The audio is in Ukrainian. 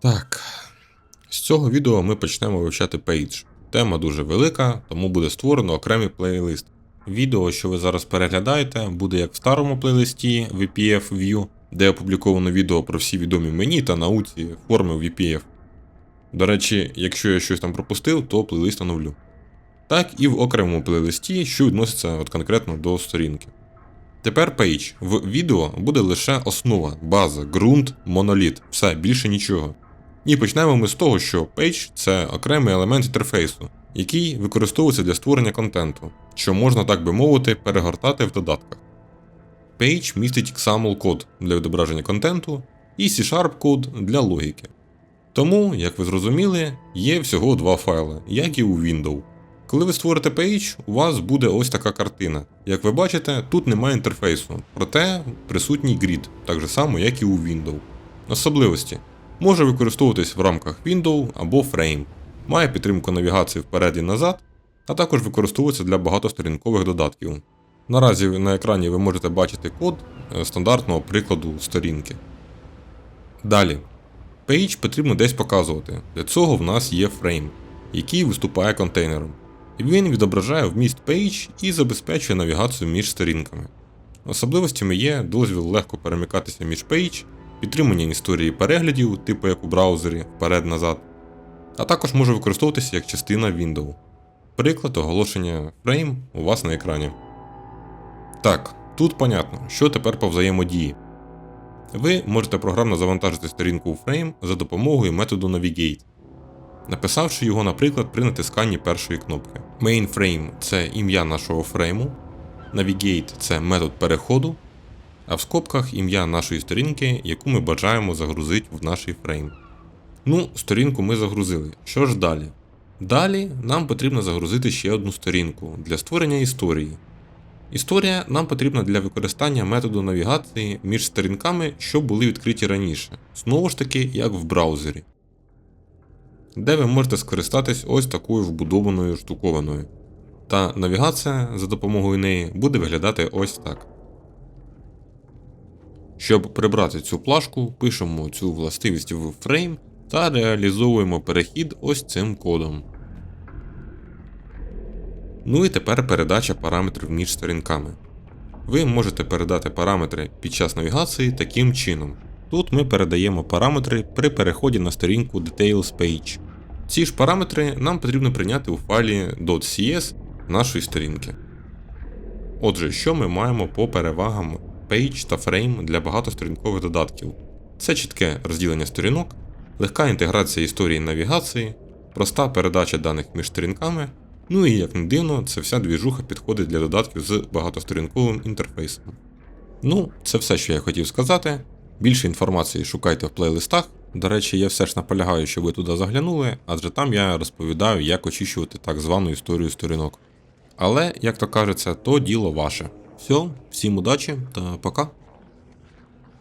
Так. З цього відео ми почнемо вивчати Page. Тема дуже велика, тому буде створено окремий плейлист. Відео, що ви зараз переглядаєте, буде як в старому плейлисті VPF View, де опубліковано відео про всі відомі мені та науці форми VPF. До речі, якщо я щось там пропустив, то плейлист оновлю. Так і в окремому плейлисті, що відноситься от конкретно до сторінки. Тепер Page. В відео буде лише основа, база, ґрунт, моноліт, все, більше нічого. І почнемо ми з того, що Page – це окремий елемент інтерфейсу, який використовується для створення контенту, що можна, так би мовити, перегортати в додатках. Page містить XAML код для відображення контенту і C-Sharp код для логіки. Тому, як ви зрозуміли, є всього два файли, як і у Windows. Коли ви створите Page, у вас буде ось така картина. Як ви бачите, тут немає інтерфейсу, проте присутній грід, так же само, як і у Windows. Особливості може використовуватись в рамках Windows або Frame, має підтримку навігації вперед і назад, а також використовується для багатосторінкових додатків. Наразі на екрані ви можете бачити код е, стандартного прикладу сторінки. Далі. Page потрібно десь показувати. Для цього в нас є Frame, який виступає контейнером. Він відображає вміст Page і забезпечує навігацію між сторінками. Особливостями є дозвіл легко перемикатися між Page, підтримання історії переглядів, типу як у браузері вперед-назад, а також може використовуватися як частина Windows. Приклад оголошення Frame у вас на екрані. Так, тут понятно, що тепер по взаємодії. Ви можете програмно завантажити сторінку у Frame за допомогою методу Navigate, написавши його, наприклад, при натисканні першої кнопки. Mainframe це ім'я нашого фрейму, Navigate це метод переходу, а в скобках ім'я нашої сторінки, яку ми бажаємо загрузити в наш фрейм. Ну, сторінку ми загрузили. Що ж далі? Далі нам потрібно загрузити ще одну сторінку для створення історії. Історія нам потрібна для використання методу навігації між сторінками, що були відкриті раніше, знову ж таки, як в браузері, де ви можете скористатись ось такою вбудованою штуковиною. Та навігація за допомогою неї буде виглядати ось так. Щоб прибрати цю плашку, пишемо цю властивість в фрейм та реалізовуємо перехід ось цим кодом. Ну і тепер передача параметрів між сторінками. Ви можете передати параметри під час навігації таким чином. Тут ми передаємо параметри при переході на сторінку Details Page. Ці ж параметри нам потрібно прийняти у файлі .cs нашої сторінки. Отже, що ми маємо по перевагам Page та Frame для багатосторінкових додатків? Це чітке розділення сторінок, легка інтеграція історії навігації, проста передача даних між сторінками, ну і як не дивно, це вся двіжуха підходить для додатків з багатосторінковим інтерфейсом. Ну, це все, що я хотів сказати. Більше інформації шукайте в плейлистах. До речі, я все ж наполягаю, що ви туди заглянули, адже там я розповідаю, як очищувати так звану історію сторінок. Але, як то кажеться, то діло ваше. Все, всім удачі та пока.